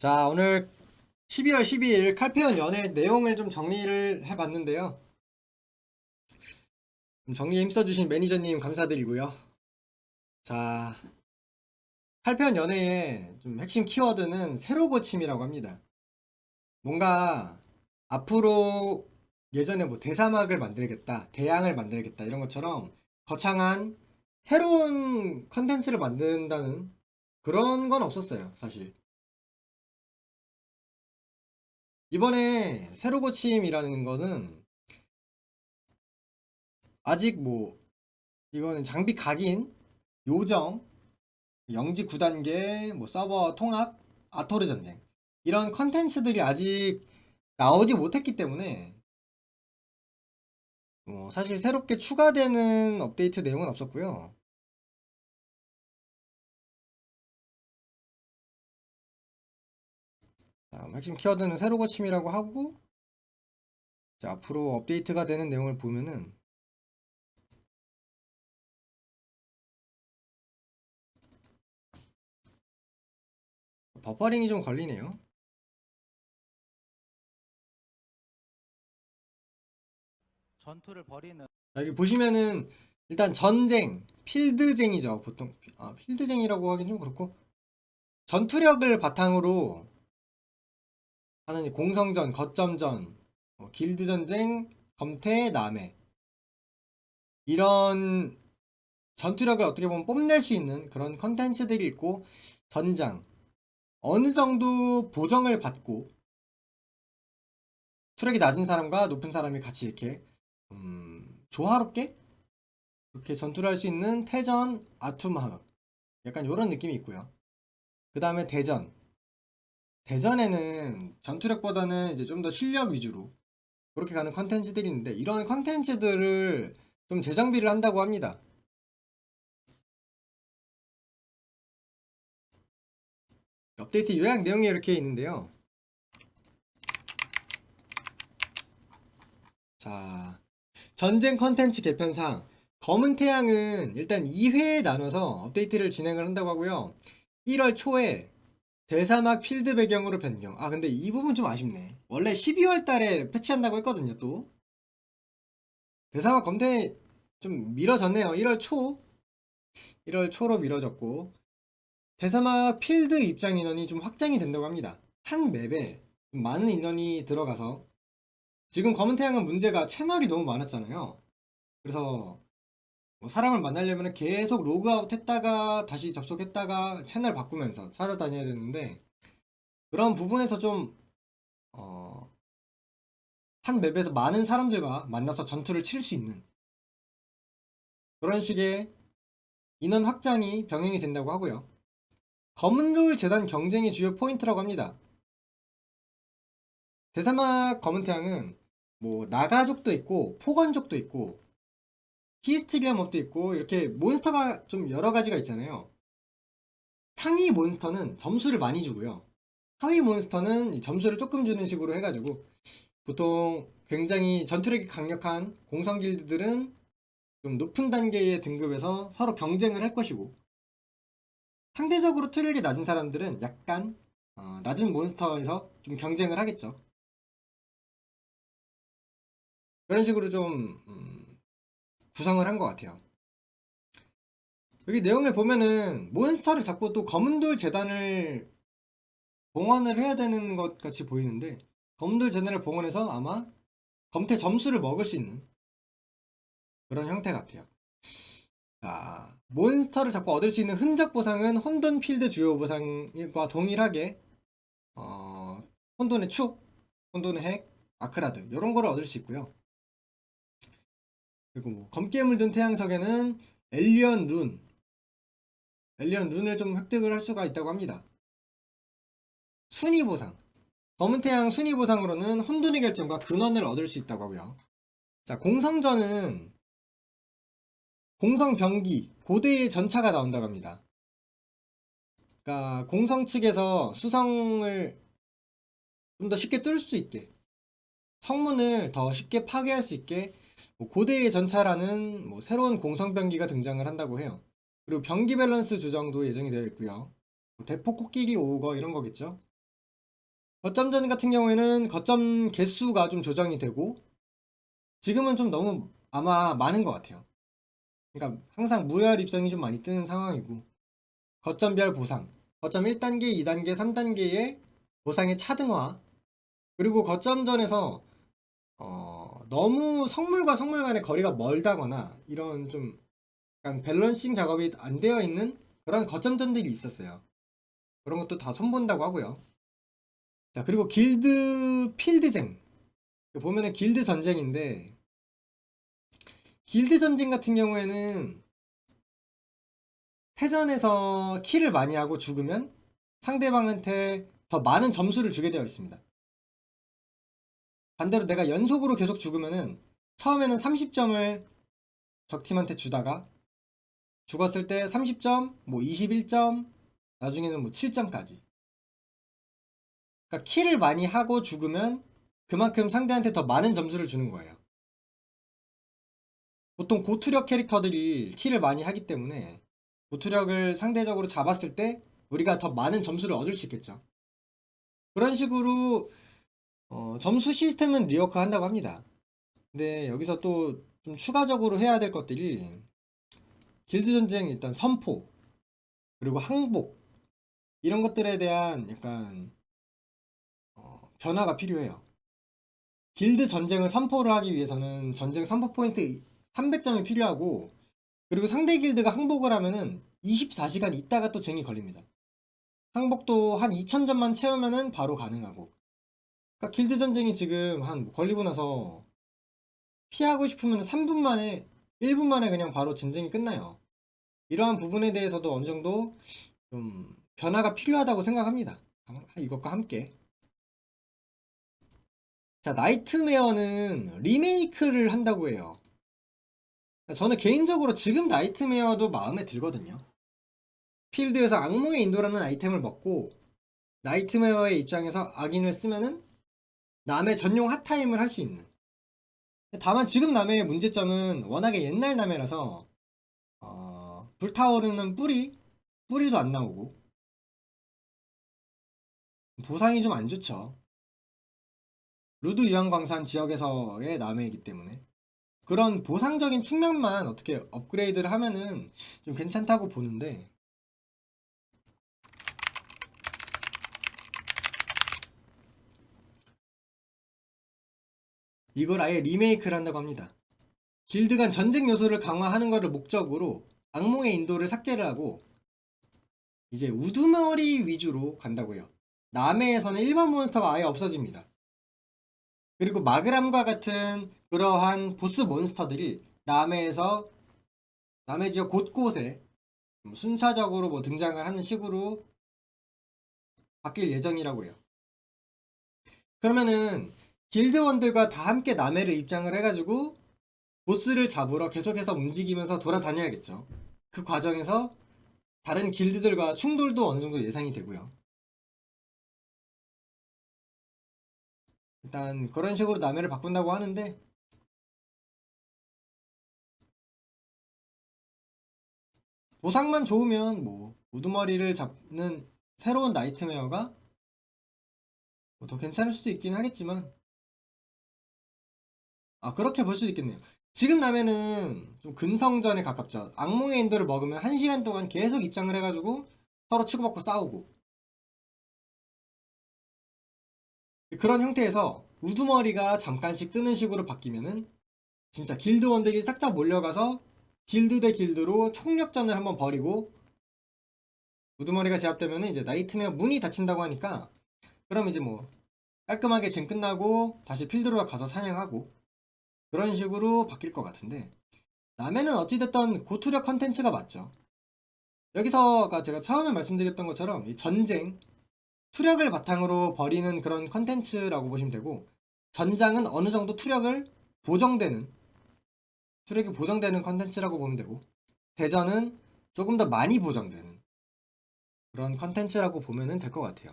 자, 오늘 12월 12일 칼페온 연애 내용을 좀 정리를 해봤는데요. 좀 정리에 힘써주신 매니저님 감사드리고요. 자, 칼페온 연애의 좀 핵심 키워드는 새로 고침이라고 합니다. 뭔가 앞으로 예전에 뭐 대사막을 만들겠다, 대항을 만들겠다 이런 것처럼 거창한 새로운 컨텐츠를 만든다는 그런 건 없었어요, 사실. 이번에 새로 고침이라는 거는 아직 뭐 이거는 장비 각인, 요정, 영지 9단계, 뭐 서버 통합, 아토르 전쟁 이런 컨텐츠들이 아직 나오지 못했기 때문에 뭐 사실 새롭게 추가되는 업데이트 내용은 없었고요. 자, 핵심 키워드는 새로 고침이라고 하고 자, 앞으로 업데이트가 되는 내용을 보면은 버퍼링이 좀 걸리네요. 전투를 벌이는 자, 여기 보시면은 일단 전쟁, 필드쟁이죠. 보통 아, 필드쟁이라고 하긴 좀 그렇고 전투력을 바탕으로 이 공성전, 거점전, 뭐 길드 전쟁, 검태, 남해. 이런 전투력을 어떻게 보면 뽐낼 수 있는 그런 컨텐츠들이 있고 전장 어느 정도 보정을 받고 투력이 낮은 사람과 높은 사람이 같이 이렇게 음, 조화롭게 이렇게 전투를 할 수 있는 태전 아툼하흐. 약간 이런 느낌이 있고요. 그 다음에 대전 대전에는 전투력보다는 이제 좀 더 실력 위주로 그렇게 가는 컨텐츠들이 있는데 이런 컨텐츠들을 좀 재정비를 한다고 합니다. 업데이트 요약 내용이 이렇게 있는데요. 자, 전쟁 컨텐츠 개편상 검은 태양은 일단 2회에 나눠서 업데이트를 진행을 한다고 하고요. 1월 초에 대사막 필드 배경으로 변경. 아, 근데 이 부분 좀 아쉽네. 원래 12월 달에 패치한다고 했거든요, 또. 대사막 검태 좀 미뤄졌네요. 1월 초. 1월 초로 미뤄졌고. 대사막 필드 입장 인원이 좀 확장이 된다고 합니다. 한 맵에 좀 많은 인원이 들어가서 지금 검은 태양은 문제가 채널이 너무 많았잖아요. 그래서 뭐 사람을 만나려면 계속 로그아웃 했다가 다시 접속했다가 채널 바꾸면서 찾아다녀야 되는데 그런 부분에서 좀 어, 한 맵에서 많은 사람들과 만나서 전투를 칠 수 있는 그런 식의 인원 확장이 병행이 된다고 하고요. 검은돌 재단 경쟁이 주요 포인트라고 합니다. 대사막 검은 태양은 뭐 나가족도 있고 포건족도 있고 히스트리아 몹도 있고 이렇게 몬스터가 좀 여러 가지가 있잖아요. 상위 몬스터는 점수를 많이 주고요. 하위 몬스터는 이 점수를 조금 주는 식으로 해가지고 보통 굉장히 전투력이 강력한 공성 길드들은 좀 높은 단계의 등급에서 서로 경쟁을 할 것이고 상대적으로 투력이 낮은 사람들은 약간 어, 낮은 몬스터에서 좀 경쟁을 하겠죠. 그런 식으로 좀 음, 구성을 한 것 같아요. 여기 내용을 보면은 몬스터를 잡고 또 검은돌 재단을 봉헌을 해야 되는 것 같이 보이는데 검은돌 재단을 봉헌해서 아마 검태 점수를 먹을 수 있는 그런 형태 같아요. 자, 몬스터를 잡고 얻을 수 있는 흔적 보상은 혼돈 필드 주요 보상과 동일하게 어, 혼돈의 축, 혼돈의 핵, 아크라드 이런 거를 얻을 수 있고요. 그리고 뭐 검게 물든 태양석에는 엘리언 룬, 엘리언 룬을 좀 획득을 할 수가 있다고 합니다. 순위 보상, 검은 태양 순위 보상으로는 혼돈의 결정과 근원을 얻을 수 있다고 하고요. 자, 공성전은 공성 병기, 고대의 전차가 나온다고 합니다. 그러니까 공성 측에서 수성을 좀 더 쉽게 뚫을 수 있게 성문을 더 쉽게 파괴할 수 있게 뭐 고대의 전차라는 뭐 새로운 공성 병기가 등장을 한다고 해요. 그리고 병기 밸런스 조정도 예정이 되어 있고요. 뭐 대폭 코끼리 오거 이런 거겠죠. 거점전 같은 경우에는 거점 개수가 좀 조정이 되고 지금은 좀 너무 아마 많은 것 같아요. 그러니까 항상 무혈 입성이 좀 많이 뜨는 상황이고 거점별 보상, 거점 1단계, 2단계, 3단계의 보상의 차등화 그리고 거점전에서 어, 너무 성물과 성물 간의 거리가 멀다거나 이런 좀 약간 밸런싱 작업이 안 되어 있는 그런 거점 전들이 있었어요. 그런 것도 다 손본다고 하고요. 자, 그리고 길드 필드쟁. 보면은 길드 전쟁인데, 길드 전쟁 같은 경우에는 패전에서 킬을 많이 하고 죽으면 상대방한테 더 많은 점수를 주게 되어 있습니다. 반대로 내가 연속으로 계속 죽으면은 처음에는 30점을 적팀한테 주다가 죽었을 때 30점, 뭐 21점, 나중에는 뭐 7점까지. 그러니까 킬을 많이 하고 죽으면 그만큼 상대한테 더 많은 점수를 주는 거예요. 보통 고투력 캐릭터들이 킬을 많이 하기 때문에 고투력을 상대적으로 잡았을 때 우리가 더 많은 점수를 얻을 수 있겠죠. 그런 식으로 어, 점수 시스템은 리워크 한다고 합니다. 근데 여기서 또 좀 추가적으로 해야 될 것들이 길드 전쟁 일단 선포 그리고 항복 이런 것들에 대한 약간 어, 변화가 필요해요. 길드 전쟁을 선포를 하기 위해서는 전쟁 선포 포인트 300점이 필요하고 그리고 상대 길드가 항복을 하면은 24시간 있다가 또 쟁이 걸립니다. 항복도 한 2000점만 채우면은 바로 가능하고 그러니까 길드 전쟁이 지금 한 걸리고 나서 피하고 싶으면 3분 만에 1분 만에 그냥 바로 전쟁이 끝나요. 이러한 부분에 대해서도 어느 정도 좀 변화가 필요하다고 생각합니다. 이것과 함께. 자, 나이트메어는 리메이크를 한다고 해요. 저는 개인적으로 지금 나이트메어도 마음에 들거든요. 필드에서 악몽의 인도라는 아이템을 먹고 나이트메어의 입장에서 악인을 쓰면은 남의 전용 핫타임을 할 수 있는. 다만 지금 남의 문제점은 워낙에 옛날 남해라서 어, 불타오르는 뿌리 뿌리도 안 나오고 보상이 좀 안 좋죠. 루드 유황광산 지역에서의 남해이기 때문에 그런 보상적인 측면만 어떻게 업그레이드를 하면은 좀 괜찮다고 보는데 이걸 아예 리메이크를 한다고 합니다. 길드 간 전쟁 요소를 강화하는 것을 목적으로 악몽의 인도를 삭제를 하고 이제 우두머리 위주로 간다고요. 남해에서는 일반 몬스터가 아예 없어집니다. 그리고 마그람과 같은 그러한 보스 몬스터들이 남해에서 남해 지역 곳곳에 순차적으로 뭐 등장을 하는 식으로 바뀔 예정이라고 해요. 그러면은 길드원들과 다 함께 남해를 입장을 해가지고 보스를 잡으러 계속해서 움직이면서 돌아다녀야겠죠. 그 과정에서 다른 길드들과 충돌도 어느 정도 예상이 되고요. 일단 그런 식으로 남해를 바꾼다고 하는데 보상만 좋으면 뭐 우두머리를 잡는 새로운 나이트메어가 뭐 더 괜찮을 수도 있긴 하겠지만 아 그렇게 볼 수도 있겠네요. 지금 남해는 좀 근성전에 가깝죠. 악몽의 인도를 먹으면 1시간 동안 계속 입장을 해가지고 서로 치고받고 싸우고 그런 형태에서 우두머리가 잠깐씩 뜨는 식으로 바뀌면은 진짜 길드원들이 싹 다 몰려가서 길드 대 길드로 총력전을 한번 벌이고 우두머리가 제압되면은 이제 나이트메어 문이 닫힌다고 하니까 그럼 이제 뭐 깔끔하게 쟁 끝나고 다시 필드로 가서 사냥하고 그런 식으로 바뀔 것 같은데 남해는 어찌됐던 고투력 컨텐츠가 맞죠. 여기서가 제가 처음에 말씀드렸던 것처럼 이 전쟁 투력을 바탕으로 벌이는 그런 컨텐츠라고 보시면 되고 전장은 어느 정도 투력을 보정되는 투력이 보정되는 컨텐츠라고 보면 되고 대전은 조금 더 많이 보정되는 그런 컨텐츠라고 보면 될 것 같아요.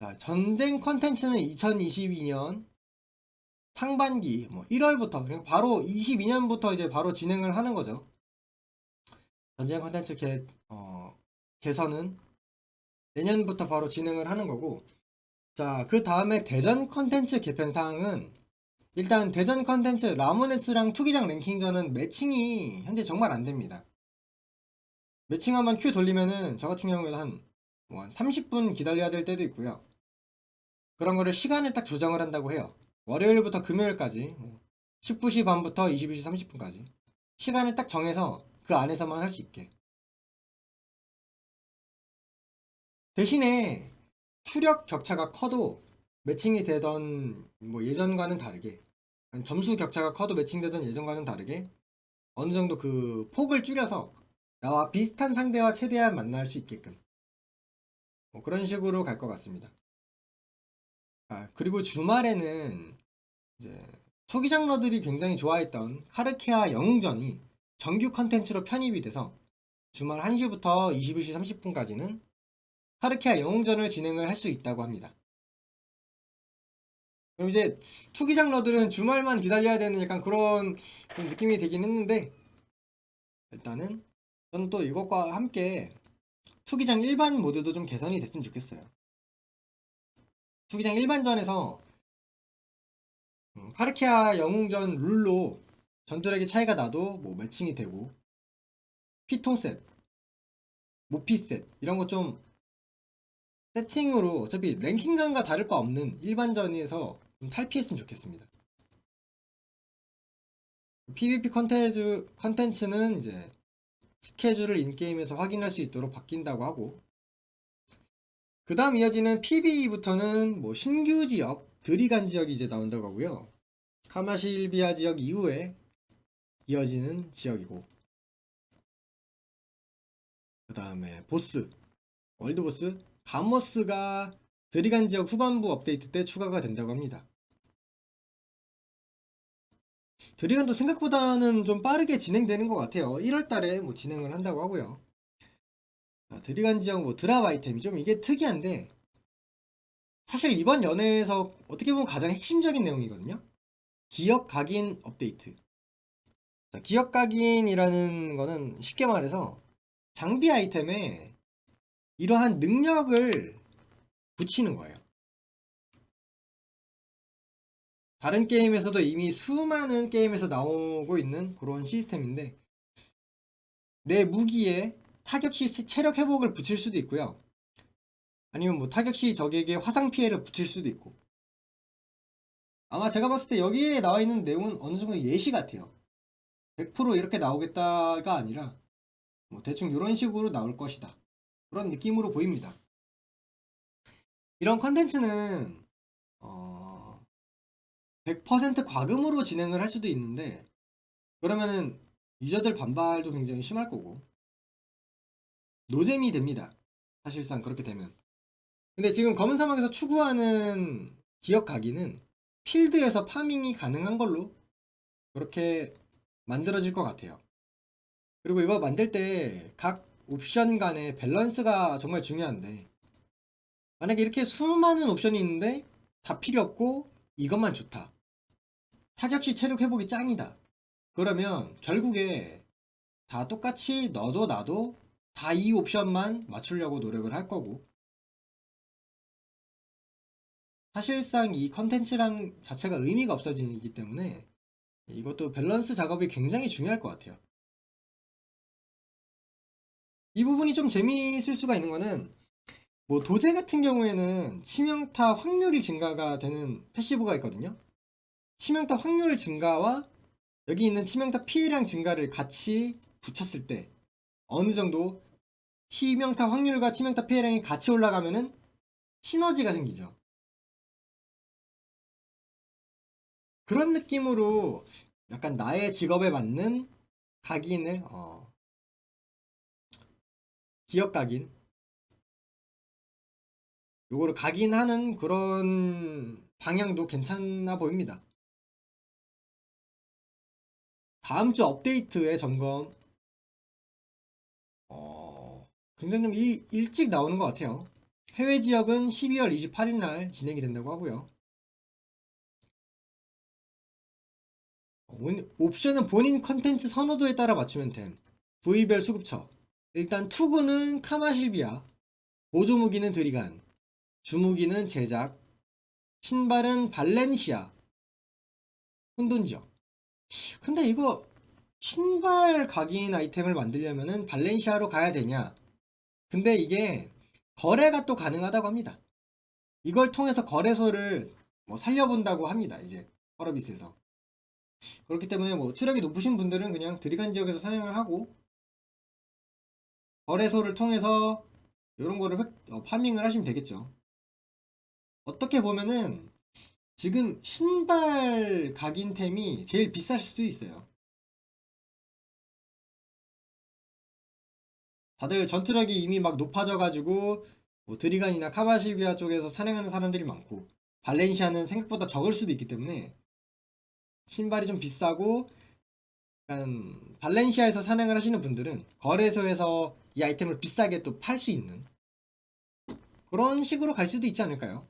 자, 전쟁 컨텐츠는 2022년 상반기 뭐 1월부터 그냥 바로 22년부터 이제 바로 진행을 하는 거죠. 전쟁 컨텐츠 개, 어, 개선은 내년부터 바로 진행을 하는 거고 자 그 다음에 대전 컨텐츠 개편 사항은 일단 대전 컨텐츠 라모네스랑 투기장 랭킹전은 매칭이 현재 정말 안 됩니다. 매칭 한번 큐 돌리면은 저 같은 경우에는 한, 뭐 한 30분 기다려야 될 때도 있고요. 그런 거를 시간을 딱 조정을 한다고 해요. 월요일부터 금요일까지 뭐 19시 반부터 22시 30분까지 시간을 딱 정해서 그 안에서만 할 수 있게. 대신에 투력 격차가 커도 매칭이 되던 뭐 예전과는 다르게 점수 격차가 커도 매칭되던 예전과는 다르게 어느 정도 그 폭을 줄여서 나와 비슷한 상대와 최대한 만날 수 있게끔 뭐 그런 식으로 갈 것 같습니다. 아 그리고 주말에는 이제 투기 장러들이 굉장히 좋아했던 카르케아 영웅전이 정규 컨텐츠로 편입이 돼서 주말 1시부터 21시 30분까지는 카르케아 영웅전을 진행을 할 수 있다고 합니다. 그럼 이제 투기 장러들은 주말만 기다려야 되는 약간 그런 좀 느낌이 되긴 했는데 일단은 저는 또 이것과 함께 투기장 일반 모드도 좀 개선이 됐으면 좋겠어요. 투기장 일반전에서 음, 카르키아 영웅전 룰로 전투력의 차이가 나도 뭐 매칭이 되고 피통셋, 모피셋 이런 거 좀 세팅으로 어차피 랭킹전과 다를 바 없는 일반전에서 좀 탈피했으면 좋겠습니다. PVP 컨텐츠, 컨텐츠는 이제 스케줄을 인게임에서 확인할 수 있도록 바뀐다고 하고 그 다음 이어지는 PBE부터는 뭐 신규 지역, 드리간 지역이 이제 나온다고 하고요. 카마실비아 지역 이후에 이어지는 지역이고 그 다음에 보스, 월드보스, 가머스가 드리간 지역 후반부 업데이트 때 추가가 된다고 합니다. 드리간도 생각보다는 좀 빠르게 진행되는 것 같아요. 1월 달에 뭐 진행을 한다고 하고요. 자, 드리간 지역 뭐 드랍 아이템이 좀 이게 특이한데 사실 이번 연회에서 어떻게 보면 가장 핵심적인 내용이거든요. 기억 각인 업데이트. 자, 기억 각인이라는 거는 쉽게 말해서 장비 아이템에 이러한 능력을 붙이는 거예요. 다른 게임에서도 이미 수많은 게임에서 나오고 있는 그런 시스템인데 내 무기에 타격 시 체력 회복을 붙일 수도 있고요. 아니면 뭐 타격 시 적에게 화상 피해를 붙일 수도 있고. 아마 제가 봤을 때 여기에 나와 있는 내용은 어느 정도 예시 같아요. 100% 이렇게 나오겠다가 아니라 뭐 대충 이런 식으로 나올 것이다. 그런 느낌으로 보입니다. 이런 컨텐츠는 어, 100% 과금으로 진행을 할 수도 있는데 그러면은 유저들 반발도 굉장히 심할 거고 노잼이 됩니다. 사실상 그렇게 되면. 근데 지금 검은 사막에서 추구하는 기억 각인은 필드에서 파밍이 가능한 걸로 그렇게 만들어질 것 같아요. 그리고 이거 만들 때 각 옵션 간의 밸런스가 정말 중요한데 만약에 이렇게 수많은 옵션이 있는데 다 필요 없고 이것만 좋다. 타격시 체력 회복이 짱이다. 그러면 결국에 다 똑같이 너도 나도 다 이 옵션만 맞추려고 노력을 할 거고 사실상 이 컨텐츠란 자체가 의미가 없어지기 때문에 이것도 밸런스 작업이 굉장히 중요할 것 같아요. 이 부분이 좀 재미있을 수가 있는 거는 뭐 도제 같은 경우에는 치명타 확률이 증가가 되는 패시브가 있거든요. 치명타 확률 증가와 여기 있는 치명타 피해량 증가를 같이 붙였을 때 어느 정도 치명타 확률과 치명타 피해량이 같이 올라가면은 시너지가 생기죠. 그런 느낌으로 약간 나의 직업에 맞는 각인을 어, 기억 각인 요거를 각인하는 그런 방향도 괜찮아 보입니다. 다음 주 업데이트의 점검 어, 굉장히 좀 일, 일찍 나오는 것 같아요. 해외 지역은 12월 28일 날 진행이 된다고 하고요. 온- 옵션은 본인 컨텐츠 선호도에 따라 맞추면 됨. 부위별 수급처. 일단 투구는 카마실비아, 보조무기는 드리간, 주무기는 제작, 신발은 발렌시아, 혼돈지역. 근데 이거 신발 각인 아이템을 만들려면은 발렌시아로 가야 되냐? 근데 이게 거래가 또 가능하다고 합니다. 이걸 통해서 거래소를 뭐 살려본다고 합니다. 이제 허러비스에서. 그렇기 때문에 뭐 추력이 높으신 분들은 그냥 드리간 지역에서 사냥을 하고 거래소를 통해서 이런 거를 획- 어, 파밍을 하시면 되겠죠. 어떻게 보면은 지금 신발 각인템이 제일 비쌀 수도 있어요. 다들 전투력이 이미 막 높아져가지고 뭐 드리간이나 카바실비아 쪽에서 사냥하는 사람들이 많고 발렌시아는 생각보다 적을 수도 있기 때문에 신발이 좀 비싸고 약간 발렌시아에서 사냥을 하시는 분들은 거래소에서 이 아이템을 비싸게 또 팔 수 있는 그런 식으로 갈 수도 있지 않을까요?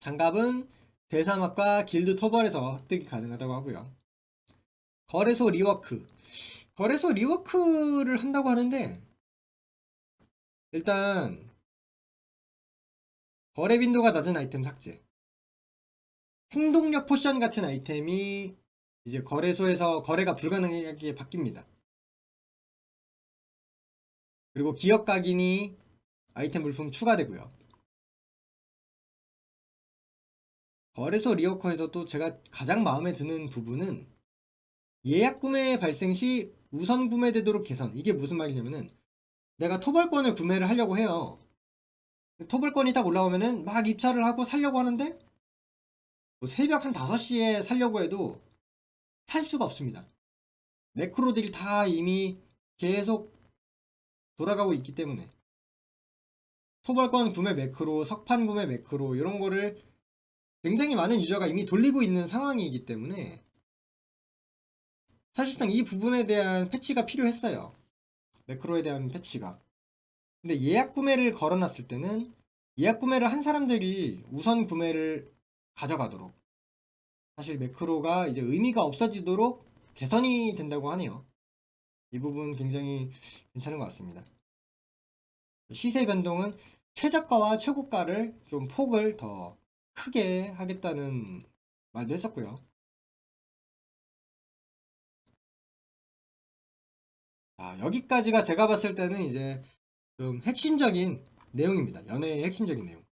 장갑은 대사막과 길드 토벌에서 획득이 가능하다고 하고요. 거래소 리워크. 거래소 리워크를 한다고 하는데 일단 거래 빈도가 낮은 아이템 삭제. 행동력 포션 같은 아이템이 이제 거래소에서 거래가 불가능하게 바뀝니다. 그리고 기업 각인이 아이템 물품 추가되고요. 거래소 리어커에서 또 제가 가장 마음에 드는 부분은 예약 구매 발생 시 우선 구매되도록 개선. 이게 무슨 말이냐면은 내가 토벌권을 구매를 하려고 해요. 토벌권이 딱 올라오면은 막 입찰을 하고 살려고 하는데 뭐 새벽 한 5시에 살려고 해도 살 수가 없습니다. 매크로들이 다 이미 계속 돌아가고 있기 때문에 토벌권 구매 매크로, 석판 구매 매크로 이런 거를 굉장히 많은 유저가 이미 돌리고 있는 상황이기 때문에 사실상 이 부분에 대한 패치가 필요했어요. 매크로에 대한 패치가. 근데 예약 구매를 걸어놨을 때는 예약 구매를 한 사람들이 우선 구매를 가져가도록 사실 매크로가 이제 의미가 없어지도록 개선이 된다고 하네요. 이 부분 굉장히 괜찮은 것 같습니다. 시세 변동은 최저가와 최고가를 좀 폭을 더 크게 하겠다는 말도 했었고요. 자, 여기까지가 제가 봤을 때는 이제 좀 핵심적인 내용입니다. 연애의 핵심적인 내용.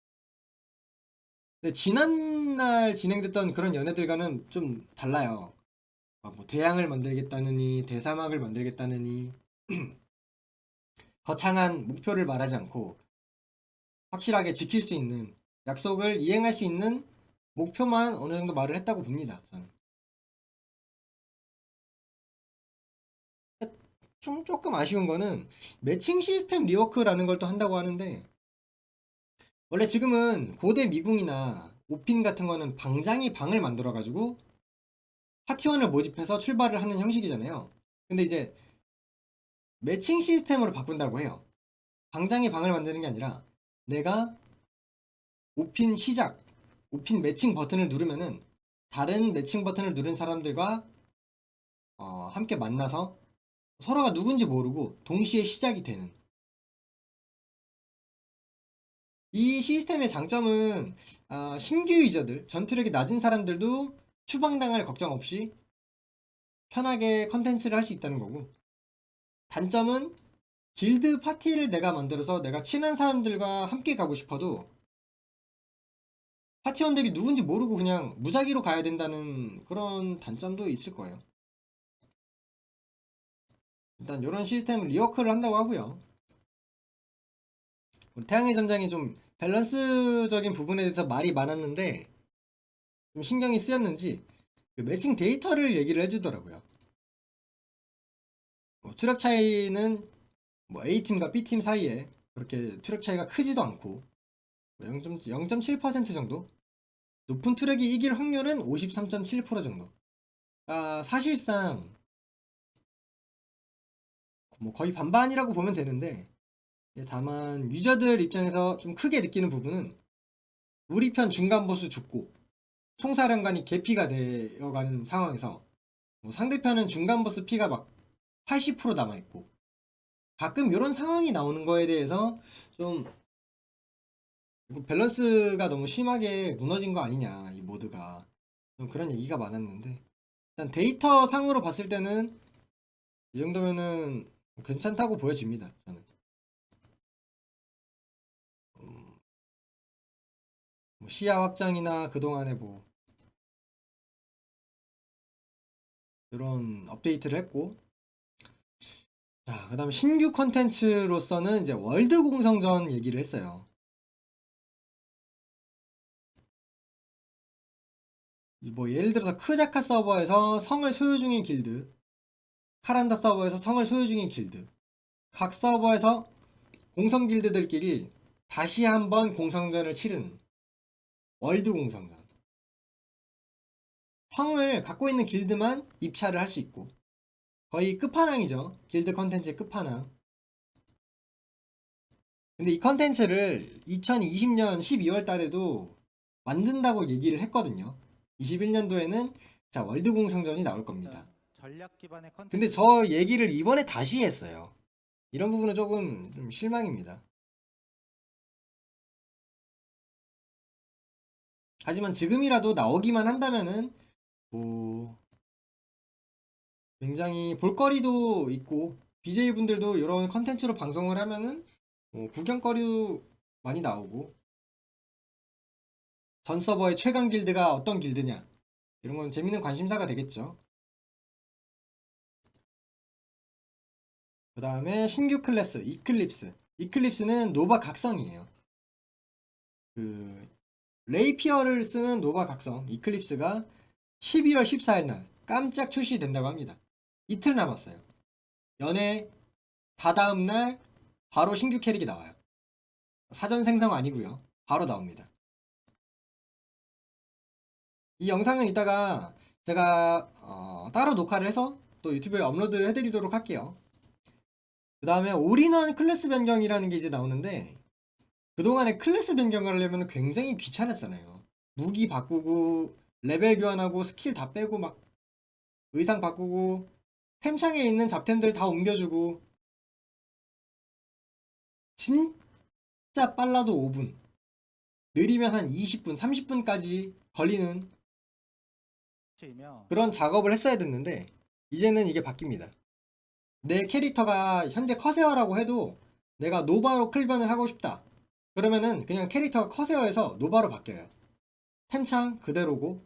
근데 지난날 진행됐던 그런 연애들과는 좀 달라요. 막뭐 대양을 만들겠다느니 대사막을 만들겠다느니 거창한 목표를 말하지 않고 확실하게 지킬 수 있는 약속을 이행할 수 있는 목표만 어느 정도 말을 했다고 봅니다. 저는. 좀 조금 아쉬운 거는 매칭 시스템 리워크라는 걸 또 한다고 하는데 원래 지금은 고대 미궁이나 오핀 같은 거는 방장이 방을 만들어 가지고 파티원을 모집해서 출발을 하는 형식이잖아요. 근데 이제 매칭 시스템으로 바꾼다고 해요. 방장이 방을 만드는 게 아니라 내가 오핀 시작, 오핀 매칭 버튼을 누르면은 다른 매칭 버튼을 누른 사람들과 어, 함께 만나서 서로가 누군지 모르고 동시에 시작이 되는 이 시스템의 장점은 아, 신규 유저들, 전투력이 낮은 사람들도 추방당할 걱정 없이 편하게 컨텐츠를 할 수 있다는 거고 단점은 길드 파티를 내가 만들어서 내가 친한 사람들과 함께 가고 싶어도 파티원들이 누군지 모르고 그냥 무작위로 가야 된다는 그런 단점도 있을 거예요. 일단 이런 시스템을 리워크를 한다고 하고요. 태양의 전장이 좀 밸런스적인 부분에 대해서 말이 많았는데 좀 신경이 쓰였는지 그 매칭 데이터를 얘기를 해주더라고요. 뭐 추력 차이는 뭐 A팀과 B팀 사이에 그렇게 추력 차이가 크지도 않고 0.7% 정도 높은 투력이 이길 확률은 53.7% 정도. 아, 사실상 뭐 거의 반반이라고 보면 되는데 예, 다만 유저들 입장에서 좀 크게 느끼는 부분은 우리 편 중간 보스 죽고 총사령관이 개피가 되어가는 상황에서 뭐 상대편은 중간 보스 피가 막 80% 남아있고 가끔 이런 상황이 나오는 거에 대해서 좀 밸런스가 너무 심하게 무너진 거 아니냐 이 모드가. 좀 그런 얘기가 많았는데 일단 데이터 상으로 봤을 때는 이 정도면은 괜찮다고 보여집니다 저는. 음, 뭐 시야 확장이나 그동안에 뭐 이런 업데이트를 했고. 자, 그 다음에 신규 컨텐츠로서는 이제 월드 공성전 얘기를 했어요. 이뭐 예를 들어서 크자카 서버에서 성을 소유 중인 길드, 카란다 서버에서 성을 소유 중인 길드, 각 서버에서 공성 길드들끼리 다시 한번 공성전을 치르는 월드 공성전. 성을 갖고 있는 길드만 입찰을 할 수 있고, 거의 끝판왕이죠. 길드 컨텐츠의 끝판왕. 근데 이 컨텐츠를 2020년 12월 달에도 만든다고 얘기를 했거든요. 21년도에는 자, 월드 공성전이 나올 겁니다. 근데 저 얘기를 이번에 다시 했어요. 이런 부분은 조금 좀 실망입니다. 하지만 지금이라도 나오기만 한다면은 뭐 굉장히 볼거리도 있고 BJ 분들도 이런 컨텐츠로 방송을 하면은 뭐 구경거리도 많이 나오고 전 서버의 최강 길드가 어떤 길드냐 이런 건 재밌는 관심사가 되겠죠. 그 다음에 신규 클래스 이클립스. 이클립스는 노바 각성이에요. 그 레이피어를 쓰는 노바 각성 이클립스가 12월 14일 날 깜짝 출시된다고 합니다. 이틀 남았어요. 연애 다다음 날 바로 신규 캐릭이 나와요. 사전 생성 아니고요. 바로 나옵니다. 이 영상은 이따가 제가 어, 따로 녹화를 해서 또 유튜브에 업로드 해드리도록 할게요 그 다음에 올인원 클래스 변경이라는 게 이제 나오는데 그동안에 클래스 변경을 하려면 굉장히 귀찮았잖아요. 무기 바꾸고 레벨 교환하고 스킬 다 빼고 막 의상 바꾸고 템창에 있는 잡템들 다 옮겨주고 진짜 빨라도 5분 느리면 한 20분 30분까지 걸리는 이며 그런 작업을 했어야 됐는데 이제는 이게 바뀝니다. 내 캐릭터가 현재 커세어라고 해도 내가 노바로 클변을 하고 싶다. 그러면은 그냥 캐릭터가 커세어에서 노바로 바뀌어요. 템창 그대로고.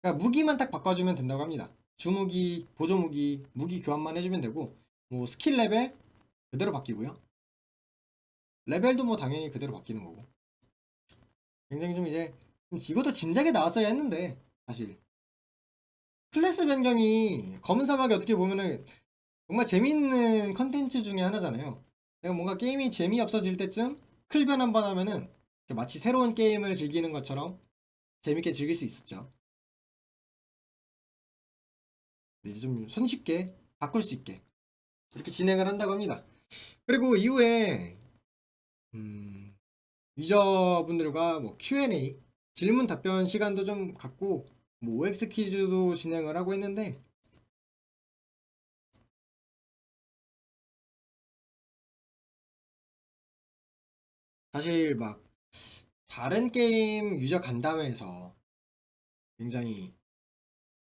그러니까 무기만 딱 바꿔주면 된다고 합니다. 주무기, 보조무기, 무기 교환만 해주면 되고, 뭐 스킬 레벨 그대로 바뀌고요. 레벨도 뭐 당연히 그대로 바뀌는 거고. 굉장히 좀 이제 좀 이것도 진작에 나왔어야 했는데 사실 클래스 변경이 검은 사막이 어떻게 보면은 정말 재밌는 컨텐츠 중에 하나잖아요. 내가 뭔가 게임이 재미없어질 때쯤 클변 한번 하면은 마치 새로운 게임을 즐기는 것처럼 재밌게 즐길 수 있었죠. 이제 좀 손쉽게 바꿀 수 있게 이렇게 진행을 한다고 합니다. 그리고 이후에 음, 유저분들과 뭐 Q&A 질문 답변 시간도 좀 갖고 뭐 OX 퀴즈도 진행을 하고 있는데 사실 막 다른 게임 유저 간담회에서 굉장히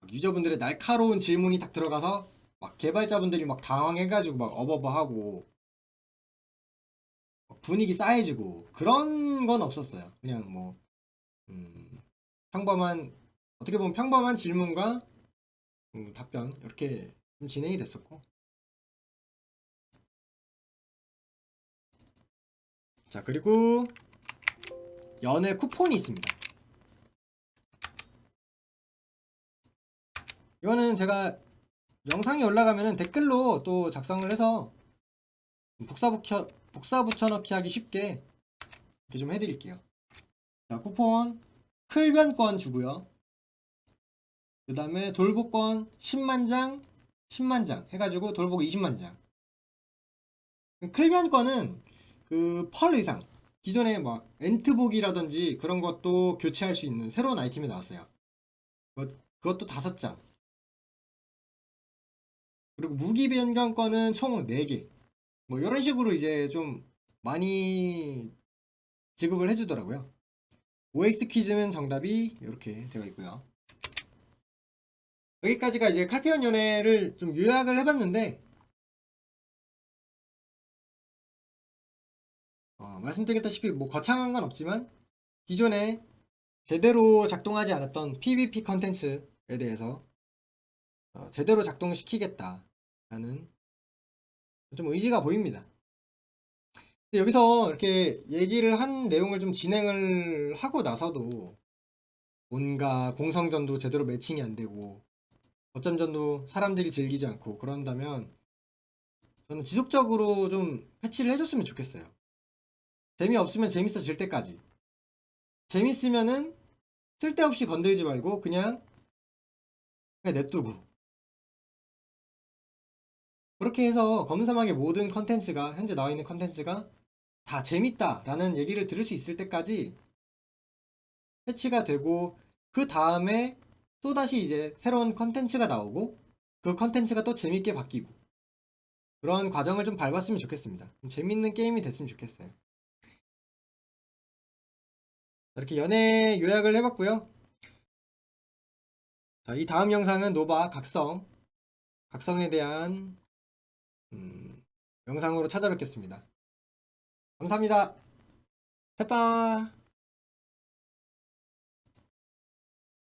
막 유저분들의 날카로운 질문이 딱 들어가서 막 개발자분들이 막 당황해가지고 막 어버버하고 막 분위기 싸해지고 그런 건 없었어요. 그냥 뭐 음, 평범한 어떻게 보면 평범한 질문과 음, 답변 이렇게 좀 진행이 됐었고. 자 그리고 연애 쿠폰이 있습니다. 이거는 제가 영상이 올라가면은 댓글로 또 작성을 해서 복사 붙여 복사 붙여넣기 하기 쉽게 이렇게 좀 해드릴게요. 자 쿠폰 클변권 주고요 그 다음에 돌복권 10만 장 10만 장 해가지고 돌복 20만 장 클변권은 그펄 의상 기존에 막 엔트복이라든지 그런 것도 교체할 수 있는 새로운 아이템이 나왔어요 그것- 그것도 다섯 장 그리고 무기 변경권은 총 4개. 뭐 이런 식으로 이제 좀 많이 지급을 해주더라고요. OX 퀴즈는 정답이 이렇게 되어 있고요. 여기까지가 이제 칼피언 연애를 좀 요약을 해봤는데 어, 말씀드렸다시피 뭐 거창한 건 없지만 기존에 제대로 작동하지 않았던 PVP 컨텐츠에 대해서 어, 제대로 작동시키겠다라는 좀 의지가 보입니다. 여기서 이렇게 얘기를 한 내용을 좀 진행을 하고 나서도 뭔가 공성전도 제대로 매칭이 안 되고 어점전도 사람들이 즐기지 않고 그런다면 저는 지속적으로 좀 패치를 해줬으면 좋겠어요. 재미없으면 재밌어질 때까지. 재밌으면은 쓸데없이 건들지 말고 그냥 그냥 냅두고 그렇게 해서 검은 사막의 모든 컨텐츠가 현재 나와 있는 컨텐츠가 다 재밌다라는 얘기를 들을 수 있을 때까지 패치가 되고 그 다음에 또 다시 이제 새로운 컨텐츠가 나오고 그 컨텐츠가 또 재밌게 바뀌고 그런 과정을 좀 밟았으면 좋겠습니다. 좀 재밌는 게임이 됐으면 좋겠어요. 이렇게 연애 요약을 해봤고요. 자, 이 다음 영상은 노바 각성, 각성에 대한 음, 영상으로 찾아뵙겠습니다. 감사합니다. 해빠.